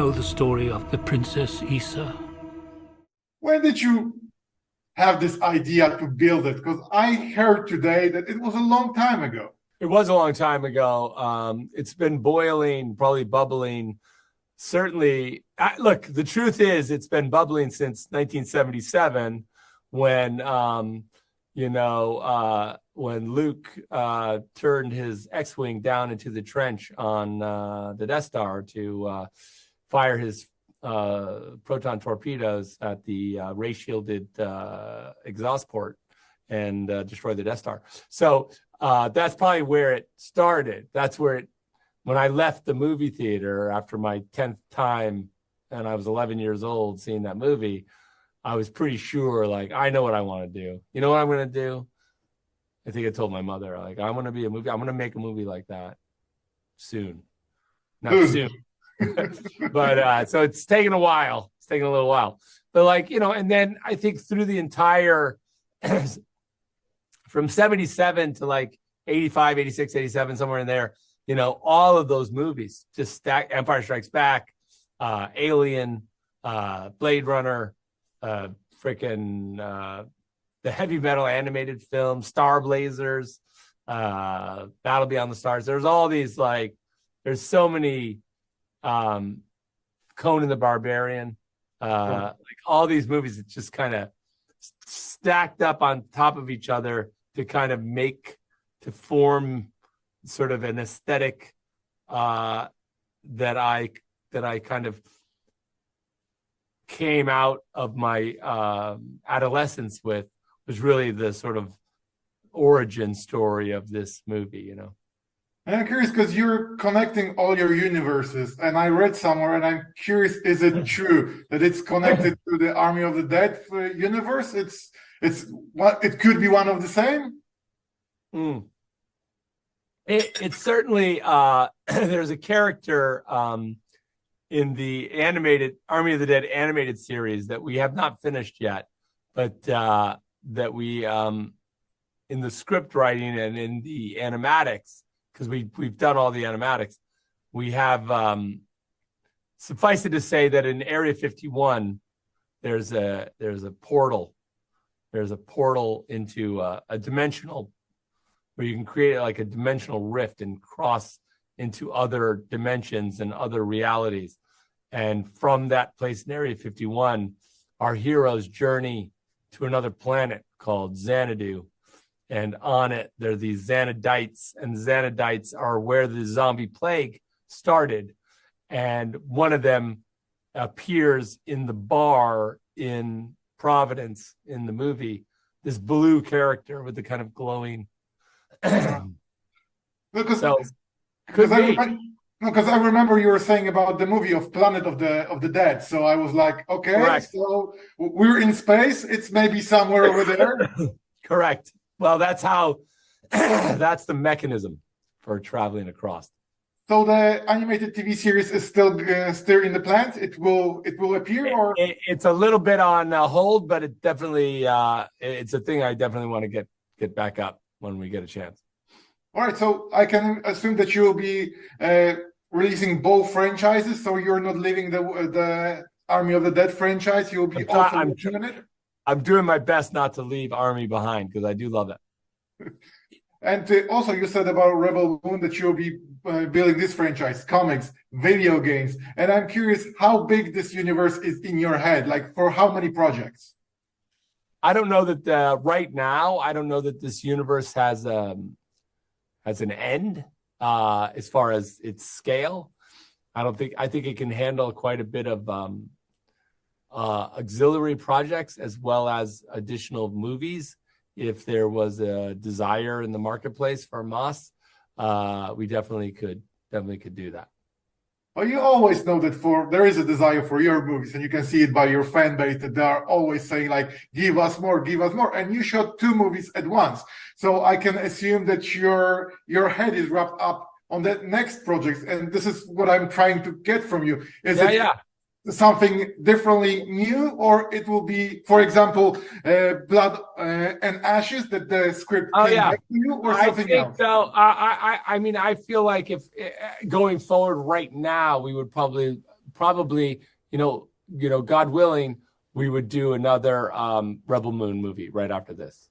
know the story of the Princess Issa? When did you have this idea to build it? Because I heard today that it was a long time ago. It was a long time ago. Um, it's been boiling, probably bubbling. Certainly, I, look, the truth is, it's been bubbling since 1977 when, um, you know, uh, when Luke uh, turned his X Wing down into the trench on uh, the Death Star to uh, fire his uh, proton torpedoes at the uh, ray shielded uh, exhaust port and uh, destroy the Death Star. So uh, that's probably where it started. That's where it, when I left the movie theater after my 10th time and I was 11 years old seeing that movie, I was pretty sure, like, I know what I want to do. You know what I'm going to do? I think I told my mother, like, I'm going to be a movie. I'm going to make a movie like that soon. Not soon. but uh, so it's taken a while. It's taken a little while. But like, you know, and then I think through the entire from 77 to like 85, 86, 87, somewhere in there, you know, all of those movies just stack Empire Strikes Back, uh, Alien, uh, Blade Runner, uh, freaking uh, the heavy metal animated film, Star Blazers, uh, Battle Beyond the Stars. There's all these like, there's so many um, Conan the Barbarian, uh, Yeah. like all these movies that just kind of stacked up on top of each other to kind of make to form sort of an aesthetic uh, that I that I kind of came out of my um, adolescence with was really the sort of origin story of this movie, you know. And I'm curious because you're connecting all your universes, and I read somewhere, and I'm curious: is it true that it's connected to the Army of the Dead universe? It's it's what it could be one of the same. Mm. It, it's certainly uh, there's a character um, in the animated Army of the Dead animated series that we have not finished yet, but uh, that we um, in the script writing and in the animatics because we we've done all the animatics. We have um, suffice it to say that in Area 51 there's a there's a portal there's a portal into a, a dimensional where you can create like a dimensional rift and cross into other dimensions and other realities. And from that place in Area 51, our heroes journey to another planet called Xanadu. And on it, there are these Xanadites, and Xanadites are where the zombie plague started. And one of them appears in the bar in Providence in the movie, this blue character with the kind of glowing Because So because I, remem- I remember you were saying about the movie of Planet of the of the Dead. So I was like, okay, Correct. so we're in space. It's maybe somewhere over there. Correct. Well, that's how that's the mechanism for traveling across. So the animated TV series is still uh, still in the plans. It will it will appear or It, it's a little bit on uh, hold, but it definitely uh, it's a thing I definitely want to get get back up when we get a chance. all right. So I can assume that you will be uh, releasing both franchises. So you're not leaving the the Army of the Dead franchise. You'll be I'm also I'm working it. I'm doing my best not to leave Army behind because I do love it. And uh, also, you said about Rebel Moon that you'll be uh, building this franchise, comics, video games. And I'm curious how big this universe is in your head. Like for how many projects? I don't know that uh, right now. I don't know that this universe has um has an end uh, as far as its scale. I don't think. I think it can handle quite a bit of um, uh, auxiliary projects as well as additional movies. If there was a desire in the marketplace for Moss, uh, we definitely could definitely could do that. Well, you always know that for there is a desire for your movies, and you can see it by your fan base that they are always saying like, "Give us more, give us more." And you shot two movies at once, so I can assume that your your head is wrapped up on that next project. And this is what I'm trying to get from you: is Yeah, it yeah. Something differently new, or it will be, for example, uh, Blood uh, and Ashes that the script Oh, came yeah. back to you, or I something think else? so. I, I, I- mean, I feel like if uh, going forward right now, we would probably probably, you know, you know, God willing, we would do another um, Rebel Moon movie right after this.